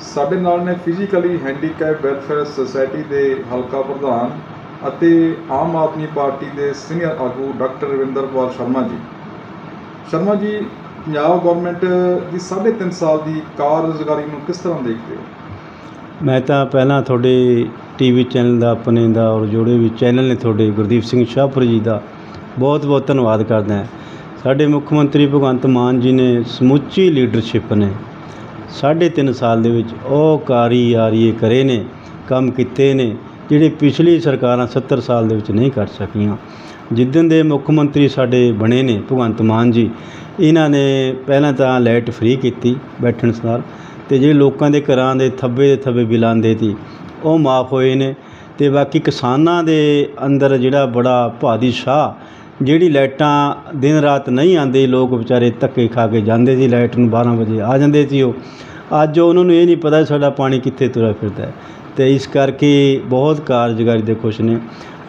ਸਾਡੇ ਨਾਲ ਨੇ ਫਿਜ਼ੀਕਲੀ ਹੈਂਡੀਕੈਪ ਵੈਲਫੇਅਰ ਸੁਸਾਇਟੀ ਦੇ ਹਲਕਾ ਪ੍ਰਧਾਨ ਅਤੇ ਆਮ ਆਦਮੀ ਪਾਰਟੀ ਦੇ ਸੀਨੀਅਰ ਆਗੂ ਡਾਕਟਰ ਰਵਿੰਦਰਪਾਲ ਸ਼ਰਮਾ ਜੀ। ਸ਼ਰਮਾ ਜੀ, ਪੰਜਾਬ ਗਵਰਨਮੈਂਟ ਦੀ 3.5 ਸਾਲ ਦੀ ਕਾਰਗੁਜ਼ਾਰੀ ਨੂੰ ਕਿਸ ਤਰ੍ਹਾਂ ਦੇਖਦੇ ਹੋ? ਮੈਂ ਤਾਂ ਪਹਿਲਾਂ ਤੁਹਾਡੇ ਟੀਵੀ ਚੈਨਲ ਦਾ, ਆਪਣੇ ਦਾ ਔਰ ਜੋੜੇ ਵੀ ਚੈਨਲ ਨੇ ਤੁਹਾਡੇ ਗੁਰਦੀਪ ਸਿੰਘ ਸ਼ਾਹਪੁਰ ਜੀ ਦਾ। ਬਹੁਤ ਬਹੁਤ ਧੰਨਵਾਦ ਕਰਦਾ ਸਾਡੇ ਮੁੱਖ ਮੰਤਰੀ ਭਗਵੰਤ ਮਾਨ ਜੀ ਨੇ ਸਮੁੱਚੀ ਲੀਡਰਸ਼ਿਪ ਨੇ ਸਾਢੇ ਤਿੰਨ ਸਾਲ ਦੇ ਵਿੱਚ ਉਹ ਕਾਰੀ ਆਰੀਏ ਕਰੇ ਨੇ, ਕੰਮ ਕੀਤੇ ਨੇ, ਜਿਹੜੇ ਪਿਛਲੀ ਸਰਕਾਰਾਂ 70 ਸਾਲ ਦੇ ਵਿੱਚ ਨਹੀਂ ਕਰ ਸਕੀਆਂ। ਜਿੱਦਣ ਦੇ ਮੁੱਖ ਮੰਤਰੀ ਸਾਡੇ ਬਣੇ ਨੇ, ਭਗਵੰਤ ਮਾਨ ਜੀ, ਇਹਨਾਂ ਨੇ ਪਹਿਲਾਂ ਤਾਂ ਲਾਈਟ ਫ੍ਰੀ ਕੀਤੀ ਬੈਠਣ ਸਾਰ ਤੇ ਜਿਹੜੇ ਲੋਕਾਂ ਦੇ ਘਰਾਂ ਦੇ ਥੱਬੇ ਦੇ ਥੱਬੇ ਬਿੱਲ ਆਉਂਦੇ ਸੀ, ਉਹ ਮਾਫ ਹੋਏ ਨੇ ਤੇ ਬਾਕੀ ਕਿਸਾਨਾਂ ਦੇ ਅੰਦਰ ਜਿਹੜਾ ਬੜਾ ਭਾਦੀ ਸ਼ਾਹ ਜਿਹੜੀ ਲਾਈਟਾਂ ਦਿਨ ਰਾਤ ਨਹੀਂ ਆਉਂਦੀ, ਲੋਕ ਵਿਚਾਰੇ ਧੱਕੇ ਖਾ ਕੇ ਜਾਂਦੇ ਸੀ, ਲਾਈਟ ਨੂੰ 12 ਵਜੇ ਆ ਜਾਂਦੇ ਸੀ ਉਹ। ਅੱਜ ਉਹਨਾਂ ਨੂੰ ਇਹ ਨਹੀਂ ਪਤਾ ਸਾਡਾ ਪਾਣੀ ਕਿੱਥੇ ਤੁਰਿਆ ਫਿਰਦਾ ਅਤੇ ਇਸ ਕਰਕੇ ਬਹੁਤ ਕਾਰਜਕਾਰੀ ਦੇ ਖੁਸ਼ ਨੇ।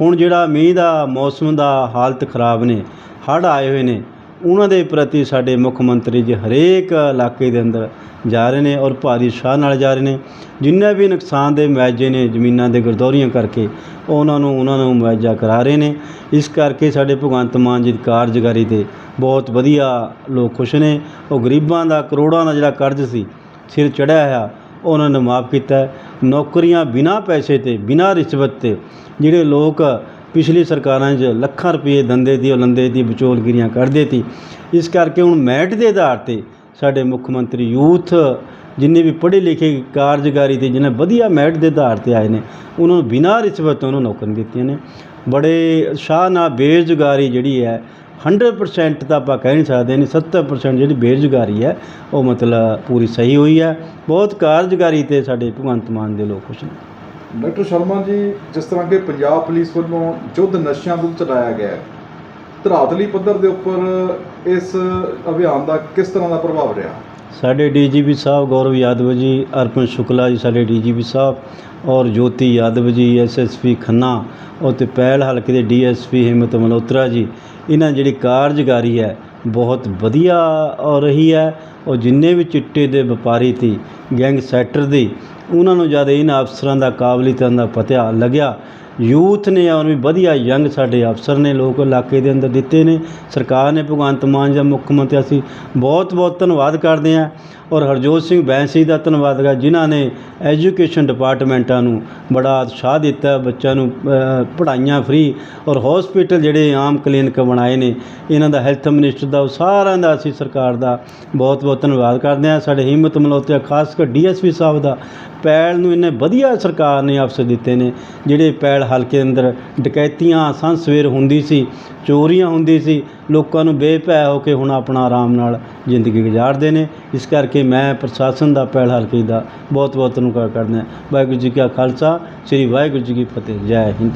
ਹੁਣ ਜਿਹੜਾ ਮੀਂਹ ਦਾ ਮੌਸਮ ਦਾ ਹਾਲਤ ਖਰਾਬ ਨੇ, ਹੜ੍ਹ ਆਏ ਹੋਏ ਨੇ ਉਹਨਾਂ ਦੇ ਪ੍ਰਤੀ ਸਾਡੇ ਮੁੱਖ ਮੰਤਰੀ ਜੀ ਹਰੇਕ ਇਲਾਕੇ ਦੇ ਅੰਦਰ ਜਾ ਰਹੇ ਨੇ ਔਰ ਭਾਰੀ ਸ਼ਾਹ ਨਾਲ ਜਾ ਰਹੇ ਨੇ। ਜਿੰਨੇ ਵੀ ਨੁਕਸਾਨ ਦੇ ਮੁਆਵਜ਼ੇ ਨੇ ਜ਼ਮੀਨਾਂ ਦੇ ਗਰਦੌਰੀਆਂ ਕਰਕੇ, ਉਹਨਾਂ ਨੂੰ ਉਹਨਾਂ ਨੂੰ ਮੁਆਵਜ਼ਾ ਕਰਾ ਰਹੇ ਨੇ। ਇਸ ਕਰਕੇ ਸਾਡੇ ਭਗਵੰਤ ਮਾਨ ਜੀ ਦੀ ਕਾਰਜਕਾਰੀ ਤੇ ਬਹੁਤ ਵਧੀਆ ਲੋਕ ਖੁਸ਼ ਨੇ। ਉਹ ਗਰੀਬਾਂ ਦਾ ਕਰੋੜਾਂ ਦਾ ਜਿਹੜਾ ਕਰਜ਼ ਸੀ, ਸਿਰ ਚੜਿਆ ਹੋਇਆ, ਉਹਨਾਂ ਨੇ ਮਾਫ ਕੀਤਾ। ਨੌਕਰੀਆਂ ਬਿਨਾਂ ਪੈਸੇ ਤੇ, ਬਿਨਾਂ ਰਿਸ਼ਵਤ ਤੇ, ਜਿਹੜੇ ਲੋਕ ਪਿਛਲੀ ਸਰਕਾਰਾਂ 'ਚ ਲੱਖਾਂ ਰੁਪਏ ਦੰਦੇ ਦੀ ਉਹ ਲੰਦੇ ਦੀ ਵਿਚੋਲਗਿਰੀਆਂ ਕਰਦੇ ਸੀ ਇਸ ਕਰਕੇ ਹੁਣ ਮੈਟ ਦੇ ਆਧਾਰ ਤੇ ਸਾਡੇ ਮੁੱਖ ਮੰਤਰੀ ਯੂਥ, ਜਿੰਨੇ ਵੀ ਪੜ੍ਹੇ ਲਿਖੇ ਕਾਰਜਕਾਰੀ ਤੇ ਜਿਹਨੇ ਵਧੀਆ ਮੈਟ ਦੇ ਆਧਾਰ ਤੇ ਆਏ ਨੇ, ਉਹਨਾਂ ਨੂੰ ਬਿਨਾਂ ਰਿਸ਼ਵਤ ਉਹਨਾਂ ਨੂੰ ਨੌਕਰੀਆਂ ਦਿੱਤੀਆਂ ਨੇ। ਬੜੇ ਸ਼ਾਹ ਨਾਲ ਬੇਰੁਜ਼ਗਾਰੀ ਜਿਹੜੀ ਹੈ 100% ਤਾਂ ਆਪਾਂ ਕਹਿ ਨਹੀਂ ਸਕਦੇ ਨਹੀਂ 70% ਜਿਹੜੀ ਬੇਰੁਜ਼ਗਾਰੀ ਹੈ, ਉਹ ਮਤਲਬ ਪੂਰੀ ਸਹੀ ਹੋਈ ਹੈ। ਬਹੁਤ ਕਾਰਜਕਾਰੀ ਤੇ ਸਾਡੇ ਭਗਵੰਤ ਮਾਨ ਦੇ ਲੋਕ ਖੁਸ਼ ਨੇ। ਡਾਕਟਰ ਸ਼ਰਮਾ ਜੀ, ਜਿਸ ਤਰ੍ਹਾਂ ਕਿ ਪੰਜਾਬ ਪੁਲਿਸ ਵੱਲੋਂ ਯੁੱਧ ਨਸ਼ਿਆਂ ਵਿਰੁੱਧ ਚਲਾਇਆ ਗਿਆ ਹੈ, ਧਰਾਤਲੀ ਪੱਧਰ ਦੇ ਉੱਪਰ ਇਸ ਅਭਿਆਨ ਦਾ ਕਿਸ ਤਰ੍ਹਾਂ ਦਾ ਪ੍ਰਭਾਵ ਰਿਹਾ? ਸਾਡੇ ਡੀਜੀਪੀ ਸਾਹਿਬ ਗੌਰਵ ਯਾਦਵ ਜੀ, ਅਰਪਨ ਸ਼ੁਕਲਾ ਜੀ ਸਾਡੇ ਡੀਜੀਪੀ ਸਾਹਿਬ, ਔਰ ਜੋਤੀ ਯਾਦਵ ਜੀ ਐਸਐਸਪੀ ਖੰਨਾ ਔਰ ਤੇ ਪਹਿਲ ਹਲਕੇ ਦੇ ਡੀਐਸਪੀ ਹਿੰਮਤ ਮਲਹੋਤਰਾ ਜੀ, ਇਹਨਾਂ ਜਿਹੜੀ ਕਾਰਜਕਾਰੀ ਹੈ ਬਹੁਤ ਵਧੀਆ ਹੋ ਰਹੀ ਹੈ। ਉਹ ਜਿੰਨੇ ਵੀ ਚਿੱਟੇ ਦੇ ਵਪਾਰੀ ਤੀ ਗੈਂਗ ਸੈਕਟਰ ਦੀ, ਉਹਨਾਂ ਨੂੰ ਜਦ ਇਹਨਾਂ ਅਫਸਰਾਂ ਦਾ ਕਾਬਲੀਅਤਾਂ ਦਾ ਪਤਾ ਲੱਗਿਆ। ਯੂਥ ਨੇ ਔਰ ਵੀ ਵਧੀਆ ਯੰਗ ਸਾਡੇ ਅਫਸਰ ਨੇ ਲੋਕ ਇਲਾਕੇ ਦੇ ਅੰਦਰ ਦਿੱਤੇ ਨੇ। ਸਰਕਾਰ ਨੇ ਭਗਵੰਤ ਮਾਨ ਜਾਂ ਮੁੱਖ ਮੰਤਰੀ, ਅਸੀਂ ਬਹੁਤ ਬਹੁਤ ਧੰਨਵਾਦ ਕਰਦੇ ਹਾਂ। ਔਰ ਹਰਜੋਤ ਸਿੰਘ ਬੈਂਸੀ ਦਾ ਧੰਨਵਾਦ ਕਰ ਜਿਨ੍ਹਾਂ ਨੇ ਐਜੂਕੇਸ਼ਨ ਡਿਪਾਰਟਮੈਂਟਾਂ ਨੂੰ ਬੜਾ ਉਤਸ਼ਾਹ ਦਿੱਤਾ, ਬੱਚਿਆਂ ਨੂੰ ਪੜ੍ਹਾਈਆਂ ਫ੍ਰੀ ਔਰ ਹਸਪੀਟਲ ਜਿਹੜੇ ਆਮ ਕਲੀਨਿਕ ਬਣਾਏ ਨੇ, ਇਹਨਾਂ ਦਾ ਹੈਲਥ ਮਿਨਿਸਟਰ ਦਾ, ਉਹ ਸਾਰਿਆਂ ਦਾ ਅਸੀਂ ਸਰਕਾਰ ਦਾ ਬਹੁਤ ਬਹੁਤ ਧੰਨਵਾਦ ਕਰਦੇ ਹਾਂ। ਸਾਡੇ ਹਿੰਮਤ ਮਲਹੋਤਰਾ ਖਾਸ ਕਰ ਡੀਐਸਪੀ ਸਾਹਿਬ ਦਾ, ਪੈਲ ਨੂੰ ਇੰਨੇ ਵਧੀਆ ਸਰਕਾਰ ਨੇ ਅਫਸਰ ਦਿੱਤੇ ਨੇ, ਜਿਹੜੇ ਪੈਲ ਹਲਕੇ ਅੰਦਰ ਡਕੈਤੀਆਂ ਸੰਨ ਸਵੇਰ ਹੁੰਦੀ ਸੀ, ਚੋਰੀਆਂ ਹੁੰਦੀ ਸੀ ਲੋਕਾਂ ਨੂੰ ਬੇਭੈ ਹੋ ਕੇ ਹੁਣ ਆਪਣਾ ਆਰਾਮ ਨਾਲ ਜ਼ਿੰਦਗੀ ਗੁਜ਼ਾਰਦੇ ਨੇ। ਇਸ ਕਰਕੇ ਮੈਂ ਪ੍ਰਸ਼ਾਸਨ ਦਾ ਪੈਲ ਹਲਕੇ ਦਾ ਬਹੁਤ ਬਹੁਤ ਧੰਨਵਾਦ ਕਰਦਾ। ਵਾਹਿਗੁਰੂ ਜੀ ਕਾ ਖਾਲਸਾ, ਸ੍ਰੀ ਵਾਹਿਗੁਰੂ ਜੀ ਕੀ ਫਤਿਹ। ਜੈ ਹਿੰਦ।